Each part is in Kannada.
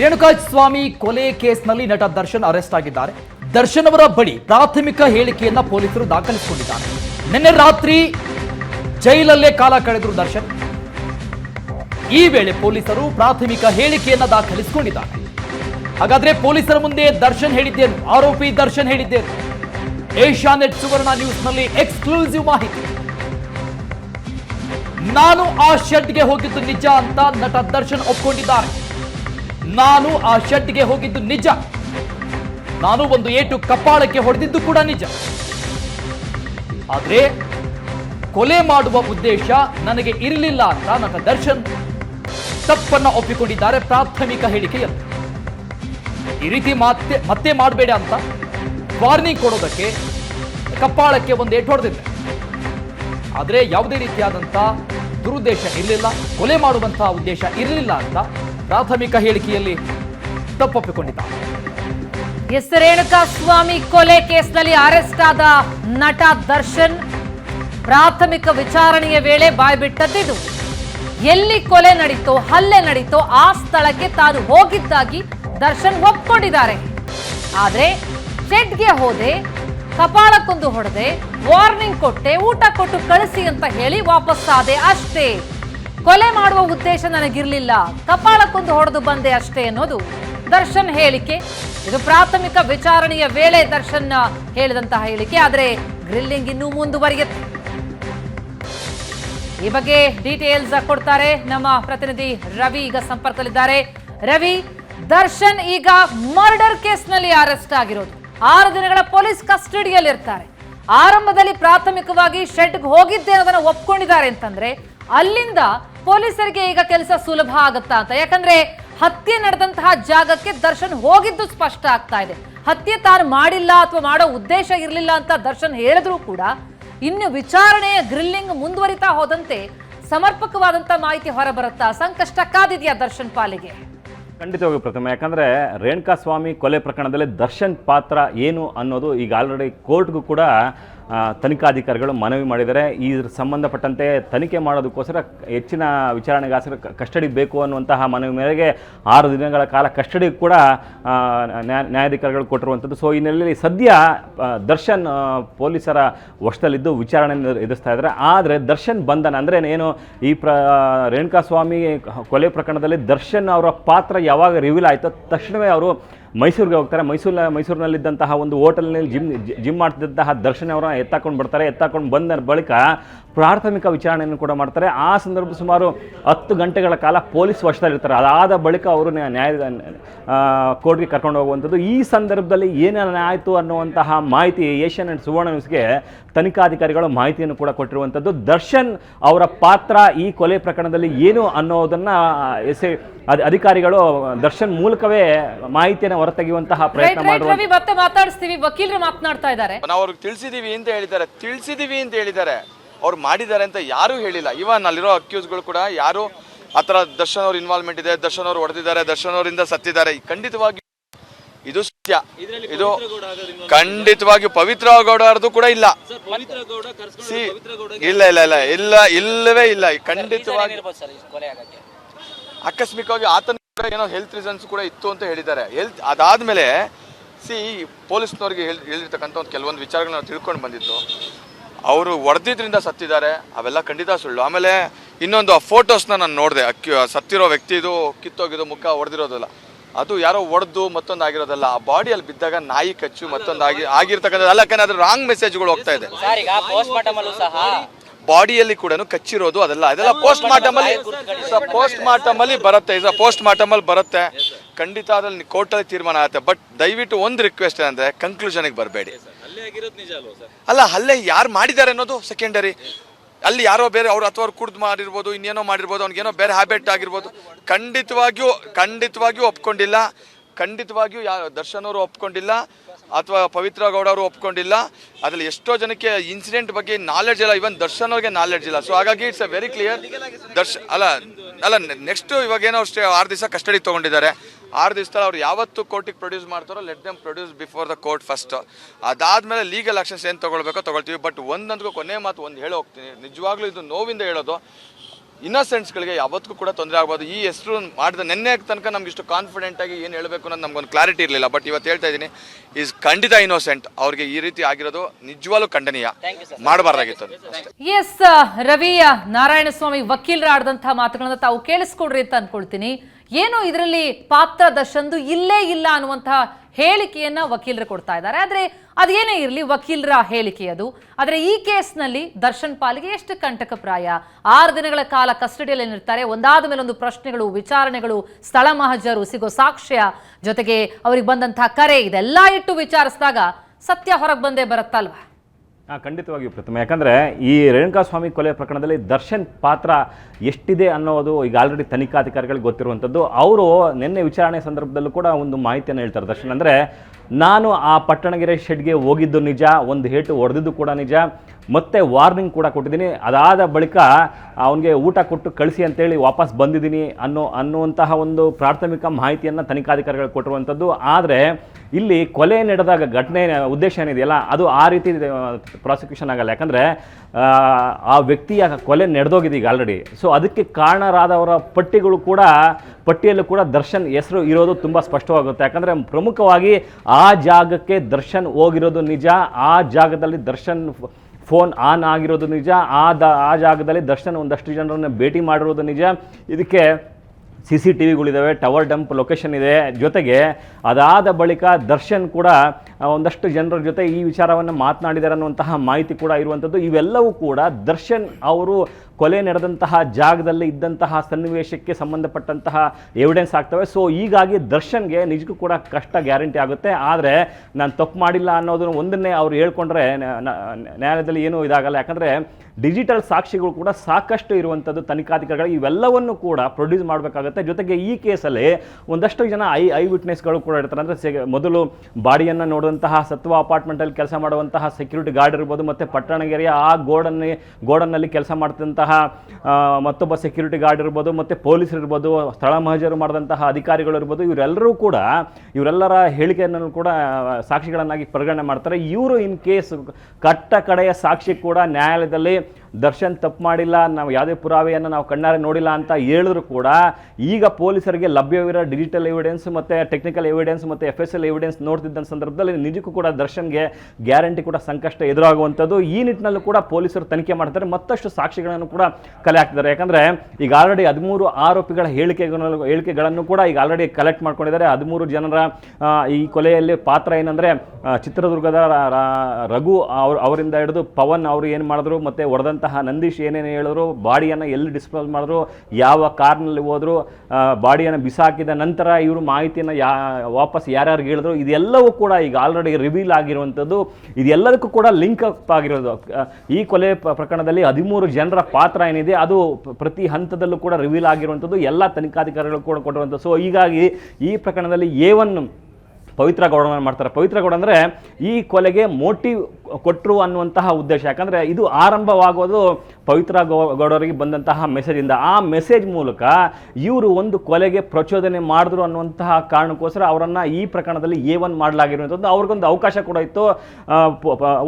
ರೇಣುಕಾಜ್ ಸ್ವಾಮಿ ಕೊಲೆ ಕೇಸ್ನಲ್ಲಿ ನಟ ದರ್ಶನ್ ಅರೆಸ್ಟ್ ಆಗಿದ್ದಾರೆ. ದರ್ಶನ್ ಅವರ ಬಳಿ ಪ್ರಾಥಮಿಕ ಹೇಳಿಕೆಯನ್ನ ಪೊಲೀಸರು ದಾಖಲಿಸಿಕೊಂಡಿದ್ದಾರೆ. ನಿನ್ನೆ ರಾತ್ರಿ ಜೈಲಲ್ಲೇ ಕಾಲ ಕಳೆದರು ದರ್ಶನ್. ಈ ವೇಳೆ ಪೊಲೀಸರು ಪ್ರಾಥಮಿಕ ಹೇಳಿಕೆಯನ್ನ ದಾಖಲಿಸಿಕೊಂಡಿದ್ದಾರೆ. ಹಾಗಾದ್ರೆ ಪೊಲೀಸರ ಮುಂದೆ ದರ್ಶನ್ ಹೇಳಿದ್ದೇನು? ಆರೋಪಿ ದರ್ಶನ್ ಹೇಳಿದ್ದೇನು? ಏಷ್ಯಾನೆಟ್ ಸುವರ್ಣ ನ್ಯೂಸ್ನಲ್ಲಿ ಎಕ್ಸ್ಕ್ಲೂಸಿವ್ ಮಾಹಿತಿ. ನಾನು ಆ ಶೆಡ್ಗೆ ಹೋಗಿದ್ದು ನಿಜ ಅಂತ ನಟ ದರ್ಶನ್ ಒಪ್ಕೊಂಡಿದ್ದಾರೆ. ನಾನು ಆ ಶೆಡ್ಗೆ ಹೋಗಿದ್ದು ನಿಜ. ನಾನು ಒಂದು ಏಟು ಕಪಾಳಕ್ಕೆ ಹೊಡೆದಿದ್ದು ಕೂಡ ನಿಜ. ಆದರೆ ಕೊಲೆ ಮಾಡುವ ಉದ್ದೇಶ ನನಗೆ ಇರಲಿಲ್ಲ ಅಂತ ನನ್ನ ದರ್ಶನ್ ತಪ್ಪನ್ನ ಒಪ್ಪಿಕೊಂಡಿದ್ದಾರೆ ಪ್ರಾಥಮಿಕ ಹೇಳಿಕೆಯಲ್ಲಿ. ಈ ರೀತಿ ಮತ್ತೆ ಮತ್ತೆ ಮಾಡಬೇಡ ಅಂತ ವಾರ್ನಿಂಗ್ ಕೊಡೋದಕ್ಕೆ ಕಪ್ಪಾಳಕ್ಕೆ ಒಂದು ಏಟು ಹೊಡೆದಿದ್ದೆ. ಆದರೆ ಯಾವುದೇ ರೀತಿಯಾದಂಥ ದುರುದ್ದೇಶ ಇರಲಿಲ್ಲ, ಕೊಲೆ ಮಾಡುವಂತಹ ಉದ್ದೇಶ ಇರಲಿಲ್ಲ ಅಂತ ಪ್ರಾಥಮಿಕ ಹೇಳಿಕೆಯಲ್ಲಿ ತಪ್ಪೊಪ್ಪಿಕೊಂಡಿದ್ದಾರೆ ಎಸ್ ರೇಣುಕಾ ಸ್ವಾಮಿ ಕೊಲೆ ಕೇಸ್ನಲ್ಲಿ ಅರೆಸ್ಟ್ ಆದ ನಟ ದರ್ಶನ್ ಪ್ರಾಥಮಿಕ ವಿಚಾರಣೆಯ ವೇಳೆ ಬಾಯ್ಬಿಟ್ಟದ್ದಿದು ಎಲ್ಲಿ ಕೊಲೆ ನಡೀತೋ, ಹಲ್ಲೆ ನಡೀತೋ ಆ ಸ್ಥಳಕ್ಕೆ ತಾನು ಹೋಗಿದ್ದಾಗಿ ದರ್ಶನ್ ಒಪ್ಕೊಂಡಿದ್ದಾರೆ. ಆದ್ರೆ ಶೆಡ್ಗೆ ಹೋದೆ ಕಪಾಳಕ್ಕೊಂದು ಹೊಡೆದೆ ವಾರ್ನಿಂಗ್ ಕೊಟ್ಟೆ, ಊಟ ಕೊಟ್ಟು ಕಳಿಸಿ ಅಂತ ಹೇಳಿ ವಾಪಸ್ ಆದೆ ಅಷ್ಟೇ. ಕೊಲೆ ಮಾಡುವ ಉದ್ದೇಶ ನನಗಿರಲಿಲ್ಲ. ಕಪಾಳಕ್ಕೊಂದು ಹೊಡೆದು ಬಂದೆ ಅಷ್ಟೇ ಅನ್ನೋದು ದರ್ಶನ್ ಹೇಳಿಕೆ. ಇದು ಪ್ರಾಥಮಿಕ ವಿಚಾರಣೆಯ ವೇಳೆ ದರ್ಶನ್ ಹೇಳಿದಂತಹ ಹೇಳಿಕೆ, ಆದರೆ ಗ್ರಿಲ್ಲಿಂಗ್ ಇನ್ನೂ ಮುಂದುವರಿಯುತ್ತೆ. ಈ ಬಗ್ಗೆ ಡೀಟೇಲ್ಸ್ ಕೊಡ್ತಾರೆ ನಮ್ಮ ಪ್ರತಿನಿಧಿ ರವಿ, ಈಗ ಸಂಪರ್ಕದಲ್ಲಿದ್ದಾರೆ. ರವಿ, ದರ್ಶನ್ ಈಗ ಮರ್ಡರ್ ಕೇಸ್ನಲ್ಲಿ ಅರೆಸ್ಟ್ ಆಗಿರೋದು. ಆರು ದಿನಗಳ ಪೊಲೀಸ್ ಕಸ್ಟಡಿಯಲ್ಲಿ ಇರ್ತಾರೆ. ಆರಂಭದಲ್ಲಿ ಪ್ರಾಥಮಿಕವಾಗಿ ಶೆಡ್ಗೆ ಹೋಗಿದ್ದೆ ಅನ್ನೋದನ್ನು ಒಪ್ಕೊಂಡಿದ್ದಾರೆ ಅಂತಂದ್ರೆ, ಅಲ್ಲಿಂದ ಪೊಲೀಸರಿಗೆ ಈಗ ಕೆಲಸ ಸುಲಭ ಆಗುತ್ತಾ ಅಂತ. ಯಾಕಂದ್ರೆ ಹತ್ಯೆ ನಡೆದಂತಹ ಜಾಗಕ್ಕೆ ದರ್ಶನ್ ಹೋಗಿದ್ದು ಸ್ಪಷ್ಟ ಆಗ್ತಾ ಇದೆ. ಹತ್ಯೆ ತಾನು ಮಾಡಿಲ್ಲ ಅಥವಾ ಮಾಡೋ ಉದ್ದೇಶ ಇರಲಿಲ್ಲ ಅಂತ ದರ್ಶನ್ ಹೇಳಿದ್ರು ಕೂಡ ಇನ್ನು ವಿಚಾರಣೆಯ ಗ್ರಿಲ್ಲಿಂಗ್ ಮುಂದುವರಿತಾ ಹೋದಂತೆ ಸಮರ್ಪಕವಾದಂತ ಮಾಹಿತಿ ಹೊರಬರುತ್ತಾ? ಸಂಕಷ್ಟ ಕಾದಿದೆಯಾ ದರ್ಶನ್ ಪಾಲಿಗೆ? ಖಂಡಿತವಾಗಿ ಪ್ರಥಮ, ಯಾಕಂದರೆ ರೇಣುಕಾ ಸ್ವಾಮಿ ಕೊಲೆ ಪ್ರಕರಣದಲ್ಲಿ ದರ್ಶನ್ ಪಾತ್ರ ಏನು ಅನ್ನೋದು ಈಗ ಆಲ್ರೆಡಿ ಕೋರ್ಟ್ಗೂ ಕೂಡ ತನಿಖಾಧಿಕಾರಿಗಳು ಮನವಿ ಮಾಡಿದ್ದಾರೆ ಈ ಸಂಬಂಧಪಟ್ಟಂತೆ ತನಿಖೆ ಮಾಡೋದಕ್ಕೋಸ್ಕರ ಹೆಚ್ಚಿನ ವಿಚಾರಣೆಗೋಸ್ಕರ ಕಸ್ಟಡಿ ಬೇಕು ಅನ್ನುವಂತಹ ಮನವಿ ಮೇರೆಗೆ ಆರು ದಿನಗಳ ಕಾಲ ಕಸ್ಟಡಿ ಕೂಡ ನ್ಯಾಯಾಧಿಕಾರಿಗಳು ಕೊಟ್ಟಿರುವಂಥದ್ದು. ಸೊ ಈ ನೆಲೆಯಲ್ಲಿ ಸದ್ಯ ದರ್ಶನ್ ಪೊಲೀಸರ ವಶದಲ್ಲಿದ್ದು ವಿಚಾರಣೆ ಎದುರಿಸ್ತಾ ಇದ್ದಾರೆ. ಆದರೆ ದರ್ಶನ್ ಬಂಧನ ಅಂದರೆ ಏನು? ಈ ಪ್ರ, ರೇಣುಕಾಸ್ವಾಮಿ ಕೊಲೆ ಪ್ರಕರಣದಲ್ಲಿ ದರ್ಶನ್ ಅವರ ಪಾತ್ರ ಯಾವಾಗ ರಿವೀಲ್ ಆಯಿತೋ ತಕ್ಷಣವೇ ಅವರು ಮೈಸೂರಿಗೆ ಹೋಗ್ತಾರೆ. ಮೈಸೂರಿನ, ಮೈಸೂರಿನಲ್ಲಿದ್ದಂತಹ ಒಂದು ಹೋಟೆಲ್ನಲ್ಲಿ ಜಿಮ್ ಜಿಮ್ ಮಾಡ್ತಿದ್ದಂತಹ ದರ್ಶನ್ ಅವರನ್ನ ಎತ್ತಾಕೊಂಡು ಬರ್ತಾರೆ. ಎತ್ತಾಕೊಂಡು ಬಂದ ಬಳಿಕ ಪ್ರಾಥಮಿಕ ವಿಚಾರಣೆಯನ್ನು ಕೂಡ ಮಾಡ್ತಾರೆ. ಆ ಸಂದರ್ಭ ಸುಮಾರು ಹತ್ತು ಗಂಟೆಗಳ ಕಾಲ ಪೊಲೀಸ್ ವಶದಲ್ಲಿರ್ತಾರೆ ಅದಾದ ಬಳಿಕ ಅವರು ನ್ಯಾ- ನ್ಯಾಯ ಕೋರ್ಟ್ಗೆ ಕರ್ಕೊಂಡು ಹೋಗುವಂಥದ್ದು. ಈ ಸಂದರ್ಭದಲ್ಲಿ ಏನೇನು ಆಯಿತು ಅನ್ನುವಂತಹ ಮಾಹಿತಿ ಏಷ್ಯನ್ ಆ್ಯಂಡ್ ಸುವರ್ಣ ನ್ಯೂಸ್ಗೆ ತನಿಖಾಧಿಕಾರಿಗಳು ಮಾಹಿತಿಯನ್ನು ಕೂಡ ಕೊಟ್ಟಿರುವಂಥದ್ದು. ದರ್ಶನ್ ಅವರ ಪಾತ್ರ ಈ ಕೊಲೆ ಪ್ರಕರಣದಲ್ಲಿ ಏನು ಅನ್ನೋದನ್ನು, ಎಸೆ ಅಧಿಕಾರಿಗಳು ದರ್ಶನ್ ಮೂಲಕವೇ ಮಾಹಿತಿಯನ್ನು ಹೊರತೆಗೆಯುವಂತಹ ಪ್ರಯತ್ನ ರೈಟ್ ಮಾಡುವ ರವಿ ಮತ್ತೆ ಮಾತಾಡಿಸ್ತೀವಿ ವಕೀಲರು ಮಾತನಾಡ್ತಾ ಇದ್ದಾರೆ. ನಾವು ಅವ್ರಿಗೆ ತಿಳಿಸಿದೀವಿ ಅಂತ ಹೇಳಿದ್ದಾರೆ ತಿಳಿಸಿದೀವಿ ಅಂತ ಹೇಳಿದ್ದಾರೆ. ಅವ್ರು ಮಾಡಿದ್ದಾರೆ ಅಂತ ಯಾರು ಹೇಳಿಲ್ಲ. ಇವನ್ ಅಲ್ಲಿರೋ ಅಕ್ಯೂಸ್ಗಳು ಕೂಡ ಯಾರು ಆ ಥರ ದರ್ಶನ್ ಅವ್ರ ಇನ್ವಾಲ್ವ್ಮೆಂಟ್ ಇದೆ ದರ್ಶನ್ ಅವ್ರು ಹೊಡೆದಿದ್ದಾರೆ ದರ್ಶನ್ ಅವರಿಂದ ಸತ್ತಿದ್ದಾರೆ. ಖಂಡಿತವಾಗಿ ಇದು ಸತ್ಯ. ಇದು ಖಂಡಿತವಾಗಿ ಪವಿತ್ರ ಗೌಡ ಅವ್ರದ್ದು ಕೂಡ ಇಲ್ಲ. ಇಲ್ಲ ಇಲ್ಲ ಇಲ್ಲ ಇಲ್ಲ ಇಲ್ಲವೇ ಇಲ್ಲ ಖಂಡಿತವಾಗಿ. ಆಕಸ್ಮಿಕವಾಗಿ ಆತನ ಕೂಡ ಏನೋ ಹೆಲ್ತ್ ರೀಸನ್ಸ್ ಕೂಡ ಇತ್ತು ಅಂತ ಹೇಳಿದ್ದಾರೆ. ಹೆಲ್ತ್ ಅದಾದಮೇಲೆ ಸಿ ಪೊಲೀಸ್ನವ್ರಿಗೆ ಹೇಳಿ, ಹೇಳಿರ್ತಕ್ಕಂಥ ಒಂದು ಕೆಲವೊಂದು ವಿಚಾರಗಳನ್ನ ನಾವು ತಿಳ್ಕೊಂಡು ಬಂದಿದ್ದು. ಅವರು ಹೊಡೆದಿದ್ರಿಂದ ಸತ್ತಿದ್ದಾರೆ, ಅವೆಲ್ಲ ಖಂಡಿತ ಸುಳ್ಳು. ಆಮೇಲೆ ಇನ್ನೊಂದು ಆ ಫೋಟೋಸ್ನ ನಾನು ನೋಡಿದೆ, ಅಕ್ಕಿ ಸತ್ತಿರೋ ವ್ಯಕ್ತಿದು ಕಿತ್ತೋಗಿದ್ದು ಮುಖ ಹೊಡೆದಿರೋದಲ್ಲ. ಅದು ಯಾರೋ ಒಡೆದು ಮತ್ತೊಂದು ಆಗಿರೋದಲ್ಲ. ಆ ಬಾಡಿಯಲ್ಲಿ ಬಿದ್ದಾಗ ನಾಯಿ ಕಚ್ಚು ಮತ್ತೊಂದು ಆಗಿ, ಆಗಿರ್ತಕ್ಕಂಥದ್ದು. ಅಲ್ಲ ಯಾಕಂದ್ರೆ ರಾಂಗ್ ಮೆಸೇಜ್ಗಳು ಹೋಗ್ತಾ ಇದೆ. ಬಾಡಿಯಲ್ಲಿ ಕೂಡ ಕಚ್ಚಿರೋದು ಅದೆಲ್ಲ. ಅದೆಲ್ಲ ಪೋಸ್ಟ್ ಮಾರ್ಟಮ್ ಅಲ್ಲಿ ಪೋಸ್ಟ್ ಮಾರ್ಟಮ್ ಅಲ್ಲಿ ಬರುತ್ತೆ ಇದು ಪೋಸ್ಟ್ ಮಾರ್ಟಮ್ ಅಲ್ಲಿ ಬರುತ್ತೆ. ಖಂಡಿತ ಅದ್ರಲ್ಲಿ ಕೋರ್ಟಲ್ಲಿ ತೀರ್ಮಾನ ಆಗುತ್ತೆ. ಬಟ್ ದಯವಿಟ್ಟು ಒಂದು ರಿಕ್ವೆಸ್ಟ್ ಏನಂದ್ರೆ ಕನ್ಕ್ಲೂಷನ್ ಬರಬೇಡಿ. ಅಲ್ಲ ಅಲ್ಲೇ ಯಾರು ಮಾಡಿದ್ದಾರೆ ಅನ್ನೋದು ಸೆಕೆಂಡರಿ ಅಲ್ಲಿ ಯಾರೋ ಬೇರೆ ಅವ್ರು ಅಥವಾ ಅವ್ರು ಕುಡ್ದು ಮಾಡಿರ್ಬೋದು ಇನ್ನೇನೋ ಮಾಡಿರ್ಬೋದು ಅವ್ನಿಗೇನೋ ಬೇರೆ ಹ್ಯಾಬಿಟ್ ಆಗಿರ್ಬೋದು. ಖಂಡಿತವಾಗಿಯೂ ಖಂಡಿತವಾಗಿಯೂ ಒಪ್ಕೊಂಡಿಲ್ಲ. ಖಂಡಿತವಾಗಿಯೂ ಯಾ ದರ್ಶನವರು ಒಪ್ಕೊಂಡಿಲ್ಲ. ಅಥವಾ ಪವಿತ್ರ ಗೌಡ ಅವರು ಒಪ್ಕೊಂಡಿಲ್ಲ. ಅದ್ರಲ್ಲಿ ಎಷ್ಟೋ ಜನಕ್ಕೆ ಇನ್ಸಿಡೆಂಟ್ ಬಗ್ಗೆ ನಾಲೆಡ್ಜ್ ಇಲ್ಲ. ಇವನ್ ದರ್ಶನ್ ಅವ್ರಿಗೆ ನಾಲೆಡ್ಜ್ ಇಲ್ಲ. ಸೊ ಹಾಗಾಗಿ it's a very clear Darsh, ಅಲ್ಲ ಅಲ್ಲ ನೆಕ್ಸ್ಟ್ ಇವಾಗ ಏನೋ ಅಷ್ಟೇ ಆರು ದಿವಸ ಕಸ್ಟಡಿ ತೊಗೊಂಡಿದ್ದಾರೆ. ಆರು ದಿವಸದಲ್ಲಿ ಅವ್ರು ಯಾವತ್ತು ಕೋರ್ಟಿಗೆ ಪ್ರೊಡ್ಯೂಸ್ ಮಾಡ್ತಾರೋ let them produce before the court first ಅದಾದ್ಮೇಲೆ ಲೀಗಲ್ ಆಕ್ಷನ್ಸ್ ಏನು ತಗೊಳ್ಬೇಕೋ ತಗೊಳ್ತೀವಿ. ಬಟ್ ಒಂದಂತೂ ಕೊನೆ ಮಾತು ಒಂದು ಹೇಳಿ ಹೋಗ್ತೀನಿ ನಿಜವಾಗ್ಲೂ ಇದು ನೋವಿಂದ ಹೇಳೋದು. ಇನ್ನೋಸೆಂಟ್ಸ್ಗಳಿಗೆ ಯಾವತ್ತೂ ಕೂಡ ತೊಂದರೆ ಆಗ್ಬೋದು ಈ ಹೆಸರು ಮಾಡಿದ ನಿನ್ನೆ ತನಕ ನಮ್ಗೆ ಇಷ್ಟು ಕಾನ್ಫಿಡೆಂಟ್ ಆಗಿ ಏನು ಹೇಳಬೇಕು ಅನ್ನೋದು ನಮ್ಗೊಂದು ಕ್ಲಾರಿಟಿ ಇರಲಿಲ್ಲ. ಬಟ್ ಇವತ್ತು ಹೇಳ್ತಾ ಇದ್ದೀನಿ ಈಸ್ ಖಂಡಿತ ಇನ್ನೋಸೆಂಟ್ ಅವ್ರಿಗೆ ಈ ರೀತಿ ಆಗಿರೋದು ನಿಜವಾಗ್ಲೂ ಖಂಡನೀಯ. ಮಾಡಬಾರ್ದಾಗಿತ್ತು. ಎಸ್ ರವಿ ನಾರಾಯಣಸ್ವಾಮಿ ವಕೀಲರ ಆಡಿದಂತಹ ಮಾತುಗಳನ್ನ ತಾವು ಕೇಳಿಸ್ಕೊಡ್ರಿ ಅಂತ ಅನ್ಕೊಳ್ತೀನಿ. ಏನು ಇದರಲ್ಲಿ ಪಾತ್ರ ದರ್ಶನ್ದು ಇಲ್ಲೇ ಇಲ್ಲ ಅನ್ನುವಂತಹ ಹೇಳಿಕೆಯನ್ನ ವಕೀಲರು ಕೊಡ್ತಾ ಇದ್ದಾರೆ. ಆದ್ರೆ ಅದೇನೇ ಇರಲಿ, ವಕೀಲರ ಹೇಳಿಕೆ ಅದು. ಆದ್ರೆ ಈ ಕೇಸ್ನಲ್ಲಿ ದರ್ಶನ್ ಪಾಲಿಗೆ ಎಷ್ಟು ಕಂಟಕ ಪ್ರಾಯ? ಆರು ದಿನಗಳ ಕಾಲ ಕಸ್ಟಡಿಯಲ್ಲಿ ಇರ್ತಾರೆ ಒಂದಾದ ಮೇಲೆ ಒಂದು ಪ್ರಶ್ನೆಗಳು, ವಿಚಾರಣೆಗಳು, ಸ್ಥಳ ಮಹಜರು ಸಿಗೋ ಸಾಕ್ಷ್ಯ ಜೊತೆಗೆ ಅವ್ರಿಗೆ ಬಂದಂತಹ ಕರೆ, ಇದೆಲ್ಲ ಇಟ್ಟು ವಿಚಾರಿಸಿದಾಗ ಸತ್ಯ ಹೊರಗೆ ಬಂದೇ ಬರುತ್ತಲ್ವಾ? ಹಾಂ ಖಂಡಿತವಾಗಿಯೂ ಪ್ರಥಮ. ಯಾಕಂದರೆ ಈ ರೇಣುಕಾಸ್ವಾಮಿ ಕೊಲೆ ಪ್ರಕರಣದಲ್ಲಿ ದರ್ಶನ್ ಪಾತ್ರ ಎಷ್ಟಿದೆ ಅನ್ನೋದು ಈಗ ಆಲ್ರೆಡಿ ತನಿಖಾಧಿಕಾರಿಗಳಿಗೆ ಗೊತ್ತಿರುವಂಥದ್ದು. ಅವರು ನಿನ್ನೆ ವಿಚಾರಣೆ ಸಂದರ್ಭದಲ್ಲೂ ಕೂಡ ಒಂದು ಮಾಹಿತಿಯನ್ನು ಹೇಳ್ತಾರೆ ದರ್ಶನ್. ಅಂದರೆ ನಾನು ಆ ಪಟ್ಟಣಗೆರೆ ಶೆಡ್ಗೆ ಹೋಗಿದ್ದು ನಿಜ, ಒಂದು ಹೇಟು ಹೊಡೆದಿದ್ದು ಕೂಡ ನಿಜ, ಮತ್ತೆ ವಾರ್ನಿಂಗ್ ಕೂಡ ಕೊಟ್ಟಿದ್ದೀನಿ. ಅದಾದ ಬಳಿಕ ಅವನಿಗೆ ಊಟ ಕೊಟ್ಟು ಕಳಿಸಿ ಅಂತೇಳಿ ವಾಪಸ್ ಬಂದಿದ್ದೀನಿ ಅನ್ನೋ, ಅನ್ನುವಂತಹ ಒಂದು ಪ್ರಾಥಮಿಕ ಮಾಹಿತಿಯನ್ನು ತನಿಖಾಧಿಕಾರಿಗಳು ಕೊಟ್ಟಿರುವಂಥದ್ದು. ಆದರೆ ಇಲ್ಲಿ ಕೊಲೆ ನಡೆದಾಗ ಘಟನೆ ಉದ್ದೇಶ ಏನಿದೆಯಲ್ಲ, ಅದು ಆ ರೀತಿ ಪ್ರಾಸಿಕ್ಯೂಷನ್ ಆಗಲ್ಲ. ಯಾಕಂದರೆ ಆ ವ್ಯಕ್ತಿಯ ಕೊಲೆ ನಡೆದೋಗಿದೆ ಈಗ ಆಲ್ರೆಡಿ ಸೊ ಅದಕ್ಕೆ ಕಾರಣರಾದವರ ಪಟ್ಟಿಗಳು ಕೂಡ, ಪಟ್ಟಿಯಲ್ಲೂ ಕೂಡ ದರ್ಶನ್ ಹೆಸರು ಇರೋದು ತುಂಬ ಸ್ಪಷ್ಟವಾಗುತ್ತೆ. ಯಾಕಂದರೆ ಪ್ರಮುಖವಾಗಿ ಆ ಜಾಗಕ್ಕೆ ದರ್ಶನ್ ಹೋಗಿರೋದು ನಿಜ, ಆ ಜಾಗದಲ್ಲಿ ದರ್ಶನ್ ಫೋನ್ ಆನ್ ಆಗಿರೋದು ನಿಜ, ಆ ಆ ಜಾಗದಲ್ಲಿ ದರ್ಶನ್ ಒಂದಷ್ಟು ಜನರನ್ನು ಭೇಟಿ ಮಾಡಿರೋದು ನಿಜ. ಇದಕ್ಕೆ ಸಿ ಸಿ ಟಿ ವಿಗಳಿದ್ದಾವೆ ಟವರ್ ಡಂಪ್ ಲೊಕೇಶನ್ ಇದೆ. ಜೊತೆಗೆ ಅದಾದ ಬಳಿಕ ದರ್ಶನ್ ಕೂಡ ಒಂದಷ್ಟು ಜನರ ಜೊತೆ ಈ ವಿಚಾರವನ್ನು ಮಾತನಾಡಿದ್ದಾರೆ ಅನ್ನುವಂತಹ ಮಾಹಿತಿ ಕೂಡ ಇರುವಂಥದ್ದು. ಇವೆಲ್ಲವೂ ಕೂಡ ದರ್ಶನ್ ಅವರು ಕೊಲೆ ನಡೆದಂತಹ ಜಾಗದಲ್ಲಿ ಇದ್ದಂತಹ ಸನ್ನಿವೇಶಕ್ಕೆ ಸಂಬಂಧಪಟ್ಟಂತಹ ಎವಿಡೆನ್ಸ್ ಆಗ್ತವೆ. ಸೊ ಹೀಗಾಗಿ ದರ್ಶನ್ಗೆ ನಿಜಕ್ಕೂ ಕೂಡ ಕಷ್ಟ ಗ್ಯಾರಂಟಿ ಆಗುತ್ತೆ. ಆದರೆ ನಾನು ತಪ್ಪು ಮಾಡಿಲ್ಲ ಅನ್ನೋದನ್ನು ಒಂದನ್ನೇ ಅವ್ರು ಹೇಳ್ಕೊಂಡ್ರೆ ನ್ಯಾಯಾಲಯದಲ್ಲಿ ಏನೂ ಇದಾಗಲ್ಲ. ಯಾಕಂದರೆ ಡಿಜಿಟಲ್ ಸಾಕ್ಷಿಗಳು ಕೂಡ ಸಾಕಷ್ಟು ಇರುವಂಥದ್ದು ತನಿಖಾಧಿಕಾರಿಗಳು. ಇವೆಲ್ಲವನ್ನು ಕೂಡ ಪ್ರೊಡ್ಯೂಸ್ ಮಾಡಬೇಕಾಗುತ್ತೆ. ಜೊತೆಗೆ ಈ ಕೇಸಲ್ಲಿ ಒಂದಷ್ಟು ಜನ ಐ ಐ ವಿಟ್ನೆಸ್ಗಳು ಕೂಡ ಇರ್ತಾರೆ. ಅಂದರೆ ಮೊದಲು ಬಾಡಿಯನ್ನು ನೋಡುವಂತಹ ಸತ್ವ ಅಪಾರ್ಟ್ಮೆಂಟಲ್ಲಿ ಕೆಲಸ ಮಾಡುವಂತಹ ಸೆಕ್ಯೂರಿಟಿ ಗಾರ್ಡ್ ಇರ್ಬೋದು, ಮತ್ತು ಪಟ್ಟಣಗೆರೆಯ ಆ ಗೋಡನ್ನ, ಗೋಡನ್ನಲ್ಲಿ ಕೆಲಸ ಮಾಡ್ತಂತಹ ಮತ್ತೊಬ್ಬ ಸೆಕ್ಯೂರಿಟಿ ಗಾರ್ಡ್ ಇರ್ಬೋದು, ಮತ್ತು ಪೊಲೀಸರು ಇರ್ಬೋದು, ಸ್ಥಳ ಮಹಜರು ಮಾಡಿದಂತಹ ಅಧಿಕಾರಿಗಳು ಇರ್ಬೋದು, ಇವರೆಲ್ಲರೂ ಕೂಡ, ಇವರೆಲ್ಲರ ಹೇಳಿಕೆಯನ್ನು ಕೂಡ ಸಾಕ್ಷಿಗಳನ್ನಾಗಿ ಪರಿಗಣನೆ ಮಾಡ್ತಾರೆ. ಇವರು ಇನ್ ಕೇಸ್ ಕಟ್ಟ ಕಡೆಯ ಸಾಕ್ಷಿ ಕೂಡ ನ್ಯಾಯಾಲಯದಲ್ಲಿ ದರ್ಶನ್ ತಪ್ಪು ಮಾಡಿಲ್ಲ, ನಾವು ಯಾವುದೇ ಪುರಾವೆಯನ್ನು ನಾವು ಕಣ್ಣಾರೆ ನೋಡಿಲ್ಲ ಅಂತ ಹೇಳಿದ್ರು ಕೂಡ ಈಗ ಪೊಲೀಸರಿಗೆ ಲಭ್ಯವಿರೋ ಡಿಜಿಟಲ್ ಎವಿಡೆನ್ಸ್ ಮತ್ತು ಟೆಕ್ನಿಕಲ್ ಎವಿಡೆನ್ಸ್ ಮತ್ತು ಎಫ್ ಎಸ್ ಎಲ್ ಎವಿಡೆನ್ಸ್ ನೋಡ್ತಿದ್ದಂಥ ಸಂದರ್ಭದಲ್ಲಿ ನಿಜಕ್ಕೂ ಕೂಡ ದರ್ಶನ್ಗೆ ಗ್ಯಾರಂಟಿ ಕೂಡ ಸಂಕಷ್ಟ ಎದುರಾಗುವಂಥದ್ದು. ಈ ನಿಟ್ಟಿನಲ್ಲೂ ಕೂಡ ಪೊಲೀಸರು ತನಿಖೆ ಮಾಡ್ತಾರೆ, ಮತ್ತಷ್ಟು ಸಾಕ್ಷಿಗಳನ್ನು ಕೂಡ ಕಲೆ ಹಾಕ್ತಿದ್ದಾರೆ. ಯಾಕಂದರೆ ಈಗ ಆಲ್ರೆಡಿ ಹದಿಮೂರು ಆರೋಪಿಗಳ ಹೇಳಿಕೆಗಳನ್ನು ಹೇಳಿಕೆಗಳನ್ನು ಕೂಡ ಈಗ ಆಲ್ರೆಡಿ ಕಲೆಕ್ಟ್ ಮಾಡ್ಕೊಂಡಿದ್ದಾರೆ. ಹದಿಮೂರು ಜನರ ಈ ಕೊಲೆಯಲ್ಲಿ ಪಾತ್ರ ಏನಂದರೆ ಚಿತ್ರದುರ್ಗದ ರಘು ಅವ್ರ, ಅವರಿಂದ ಹಿಡಿದು ಪವನ್ ಅವರು ಏನು ಮಾಡಿದ್ರು, ಮತ್ತು ಹೊಡೆದಂತಹ ನಂದೀಶ್ ಏನೇನು ಹೇಳಿದ್ರು, ಬಾಡಿಯನ್ನು ಎಲ್ಲಿ ಡಿಸ್ಪೋಸ್ ಮಾಡಿದ್ರು, ಯಾವ ಕಾರ್ನಲ್ಲಿ ಹೋದರು ಬಾಡಿಯನ್ನು ಬಿಸಾಕಿದ ನಂತರ ಇವರು ಮಾಹಿತಿಯನ್ನು ಯಾ, ವಾಪಸ್ ಯಾರ್ಯಾರಿಗೆ ಹೇಳಿದ್ರು, ಇದೆಲ್ಲವೂ ಕೂಡ ಈಗ ಆಲ್ರೆಡಿ ರಿವೀಲ್ ಆಗಿರುವಂಥದ್ದು. ಇದೆಲ್ಲದಕ್ಕೂ ಕೂಡ ಲಿಂಕ್ ಅಪ್ ಆಗಿರೋದು. ಈ ಕೊಲೆ ಪ್ರಕರಣದಲ್ಲಿ ಹದಿಮೂರು ಜನರ ಪಾತ್ರ ಏನಿದೆ, ಅದು ಪ್ರತಿ ಹಂತದಲ್ಲೂ ಕೂಡ ರಿವೀಲ್ ಆಗಿರುವಂಥದ್ದು. ಎಲ್ಲ ತನಿಖಾಧಿಕಾರಿಗಳು ಕೂಡ ಕೊಟ್ಟಿರುವಂಥದ್ದು. ಸೊ ಹೀಗಾಗಿ ಈ ಪ್ರಕರಣದಲ್ಲಿ ಎ ಒನ್ ಪವಿತ್ರ ಗೌಡನ ಮಾಡ್ತಾರೆ. ಪವಿತ್ರ ಗೌಡ ಅಂದರೆ ಈ ಕೊಲೆಗೆ ಮೋಟಿವ್ ಕೊಟ್ಟರು ಅನ್ನುವಂತಹ ಉದ್ದೇಶ. ಯಾಕಂದರೆ ಇದು ಆರಂಭವಾಗೋದು ಪವಿತ್ರ ಗೌಡರಿಗೆ ಬಂದಂತಹ ಮೆಸೇಜಿಂದ ಆ ಮೆಸೇಜ್ ಮೂಲಕ ಇವರು ಒಂದು ಕೊಲೆಗೆ ಪ್ರಚೋದನೆ ಮಾಡಿದ್ರು ಅನ್ನುವಂತಹ ಕಾರಣಕ್ಕೋಸ್ಕರ ಅವರನ್ನು ಈ ಪ್ರಕರಣದಲ್ಲಿ ಎ ಒನ್ ಮಾಡಲಾಗಿರುವಂಥದ್ದು. ಅವ್ರಿಗೊಂದು ಅವಕಾಶ ಕೂಡ ಇತ್ತು.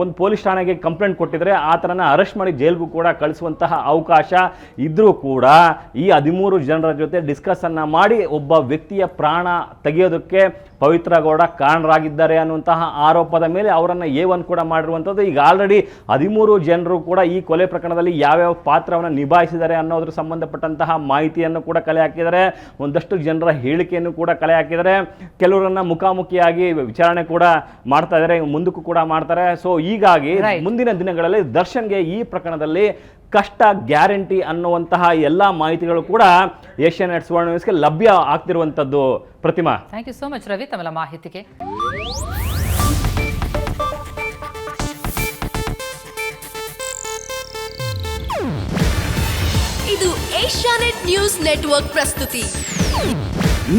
ಒಂದು ಪೊಲೀಸ್ ಠಾಣೆಗೆ ಕಂಪ್ಲೇಂಟ್ ಕೊಟ್ಟಿದ್ರೆ ಆ ಥರನ ಅರೆಸ್ಟ್ ಮಾಡಿ ಜೈಲ್ಗೂ ಕೂಡ ಕಳಿಸುವಂತಹ ಅವಕಾಶ ಇದ್ದರೂ ಕೂಡ ಈ ಹದಿಮೂರು ಜನರ ಜೊತೆ ಡಿಸ್ಕಸನ್ನು ಮಾಡಿ ಒಬ್ಬ ವ್ಯಕ್ತಿಯ ಪ್ರಾಣ ತೆಗೆಯೋದಕ್ಕೆ ಪವಿತ್ರ ಗೌಡ ಕಾರಣರಾಗಿದ್ದಾರೆ ಅನ್ನುವಂತಹ ಆರೋಪದ ಮೇಲೆ ಅವರನ್ನು ಎ ಒನ್ ಕೂಡ ಮಾಡಿರುವಂಥದ್ದು. ಈಗ ಆಲ್ರೆಡಿ ಹದಿಮೂರು ಜನರು ಕೂಡ ಈ ಕೊಲೆ ಪ್ರಕರಣದಲ್ಲಿ ಯಾವ್ಯಾವ ಪಾತ್ರವನ್ನು ನಿಭಾಯಿಸಿದ್ದಾರೆ ಅನ್ನೋದ್ರ ಸಂಬಂಧಪಟ್ಟಂತಹ ಮಾಹಿತಿಯನ್ನು ಕೂಡ ಕಲೆ ಹಾಕಿದ್ದಾರೆ. ಒಂದಷ್ಟು ಜನರ ಹೇಳಿಕೆಯನ್ನು ಕೂಡ ಕಲೆ ಹಾಕಿದ್ದಾರೆ. ಕೆಲವರನ್ನ ಮುಖಾಮುಖಿಯಾಗಿ ವಿಚಾರಣೆ ಕೂಡ ಮಾಡ್ತಾ ಇದ್ದಾರೆ ಮುಂದಕ್ಕೂ ಕೂಡ ಮಾಡ್ತಾರೆ. ಸೊ ಹೀಗಾಗಿ ಮುಂದಿನ ದಿನಗಳಲ್ಲಿ ದರ್ಶನ್ಗೆ ಈ ಪ್ರಕರಣದಲ್ಲಿ ಕಷ್ಟ ಗ್ಯಾರಂಟಿ ಅನ್ನುವಂತಹ ಎಲ್ಲ ಮಾಹಿತಿಗಳು ಕೂಡ ಏಷ್ಯನ್ ನೆಟ್ ಸುವರ್ಣ ನ್ಯೂಸ್ಗೆ ಲಭ್ಯ ಆಗ್ತಿರುವಂಥದ್ದು Pratima. Thank you so much Ravi ತಮ್ಮ ಮಾಹಿತಿಗೆ. ಇದು ಏಷ್ಯಾನೆಟ್ ನ್ಯೂಸ್ ನೆಟ್ವರ್ಕ್ ಪ್ರಸ್ತುತಿ.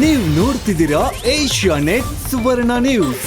ನೀವು ನೋಡ್ತಿದ್ದೀರಾ ಏಷ್ಯಾ ನೆಟ್ ಸುವರ್ಣ ನ್ಯೂಸ್.